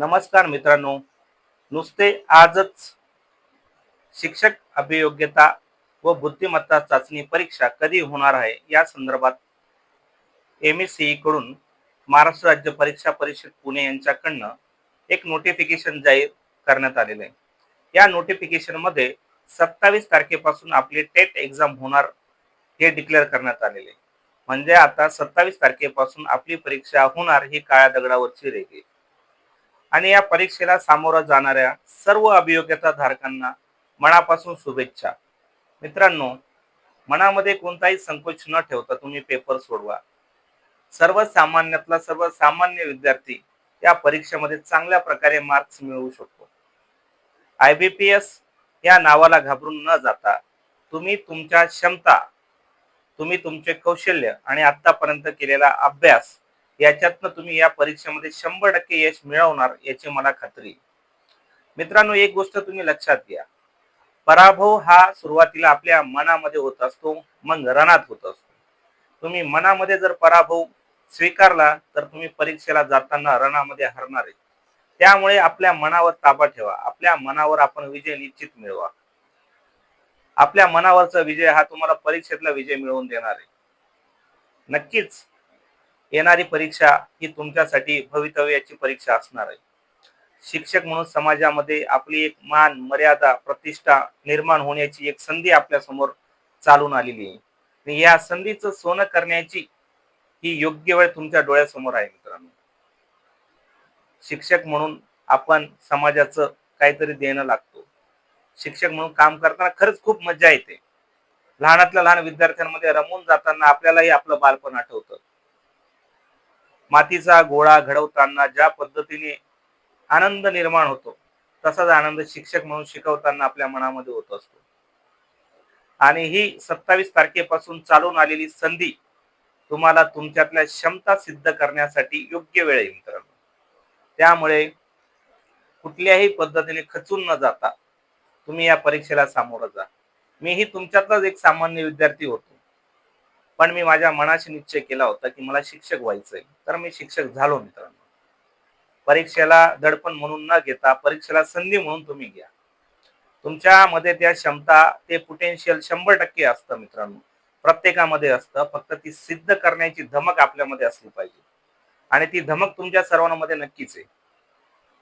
नमस्कार मित्रांनो. नुसते आजच शिक्षक अभियोग्यता व बुद्धिमत्ता चाचणी परीक्षा कधी होणार आहे? या संदर्भात एम एसकडून महाराष्ट्र राज्य परीक्षा परिषद पुणे यांच्याकडनं एक नोटिफिकेशन जाहीर करण्यात आलेलं आहे. या नोटिफिकेशनमध्ये सत्तावीस तारखेपासून आपली टेट एक्झाम होणार हे डिक्लेअर करण्यात आलेले म्हणजे आता सत्तावीस तारखेपासून आपली परीक्षा होणार ही काळ्या दगडावरची रेगे आणि या परीक्षेला सामोरा जाणाऱ्या सर्व अभियोग्यता धारकांना मनापासून शुभेच्छा. मित्रांनो मनामध्ये कोणताही संकोच न ठेवता तुम्ही पेपर सोडवा. सर्वसामान्यातला सर्वसामान्य विद्यार्थी या परीक्षेमध्ये चांगल्या प्रकारे मार्क्स मिळवू शकतो. आय बी पी एस या नावाला घाबरून न जाता तुम्ही तुमच्या क्षमता तुम्ही तुमचे कौशल्य आणि आतापर्यंत केलेला अभ्यास याच्यातनं तुम्ही या परीक्षेमध्ये शंभर टक्के यश मिळवणार याची मला खात्री मित्रांनो एक गोष्ट तुम्ही लक्षात घ्या. पराभव हा सुरुवातीला आपल्या मनामध्ये होत असतो मग रणात होत असतो. तुम्ही मनामध्ये जर पराभव स्वीकारला तर तुम्ही परीक्षेला जाताना रणामध्ये हरणार आहे. त्यामुळे आपल्या मनावर ताबा ठेवा. आपल्या मनावर आपण विजय निश्चित मिळवा. आपल्या मनावरचा विजय हा तुम्हाला परीक्षेतला विजय मिळवून देणार आहे. नक्कीच येणारी परीक्षा ही तुमच्यासाठी भवितव्याची परीक्षा असणार आहे. शिक्षक म्हणून समाजामध्ये आपली एक मान मर्यादा प्रतिष्ठा निर्माण होण्याची एक संधी आपल्यासमोर चालून आलेली आहे. आणि या संधीचं सोनं करण्याची ही योग्य वेळ तुमच्या डोळ्यासमोर आहे मित्रांनो. शिक्षक म्हणून आपण समाजाचं काहीतरी देणं लागतो. शिक्षक म्हणून काम करताना खरंच खूप मजा येते. लहानातल्या लहान विद्यार्थ्यांमध्ये रमून जाताना आपल्यालाही आपलं बालपण आठवतं. मातीचा गोळा घडवताना ज्या पद्धतीने आनंद निर्माण होतो तसाच आनंद शिक्षक म्हणून शिकवताना आपल्या मनामध्ये होत असतो. आणि ही सत्तावीस तारखेपासून चालून आलेली संधी तुम्हाला तुमच्यातल्या क्षमता सिद्ध करण्यासाठी योग्य वेळ आहे मित्रांनो. त्यामुळे कुठल्याही पद्धतीने खचून न जाता तुम्ही या परीक्षेला सामोरं जा. मीही तुमच्यातलाच एक सामान्य विद्यार्थी होतो. पण मी माझ्या मनाशी निश्चय केला होता की मला शिक्षक व्हायचंय. तर मी शिक्षक झालो मित्रांनो. परीक्षेला दडपण म्हणून न घेता परीक्षेला संधी म्हणून तुम्ही घ्या. तुमच्यामध्ये त्या क्षमता ते पोटेन्शियल शंभर टक्के असतं मित्रांनो. प्रत्येकामध्ये असतं. फक्त ती सिद्ध करण्याची धमक आपल्यामध्ये असली पाहिजे. आणि ती धमक तुमच्या सर्वांमध्ये नक्कीच आहे.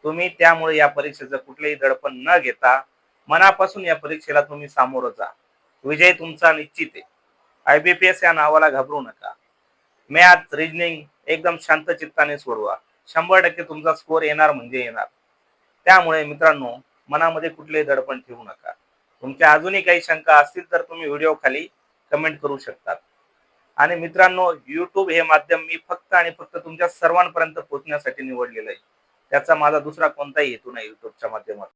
तुम्ही त्यामुळे या परीक्षेचं कुठलेही दडपण न घेता मनापासून या परीक्षेला तुम्ही सामोरं जा. विजय तुमचा निश्चित आहे. आयबीपीएस या नावाला घाबरू नका. मॅथ रिजनिंग एकदम शांत चित्ताने सोडवा. शंभर टक्के तुमचा स्कोर येणार म्हणजे येणार. त्यामुळे मित्रांनो मनामध्ये कुठलेही दडपण ठेवू नका. तुमच्या अजूनही काही शंका असतील तर तुम्ही व्हिडिओ खाली कमेंट करू शकतात. आणि मित्रांनो यूट्यूब हे माध्यम मी फक्त आणि फक्त तुमच्या सर्वांपर्यंत पोहोचण्यासाठी निवडलेलं आहे. त्याचा माझा दुसरा कोणताही हेतू नाही युट्यूबच्या माध्यमात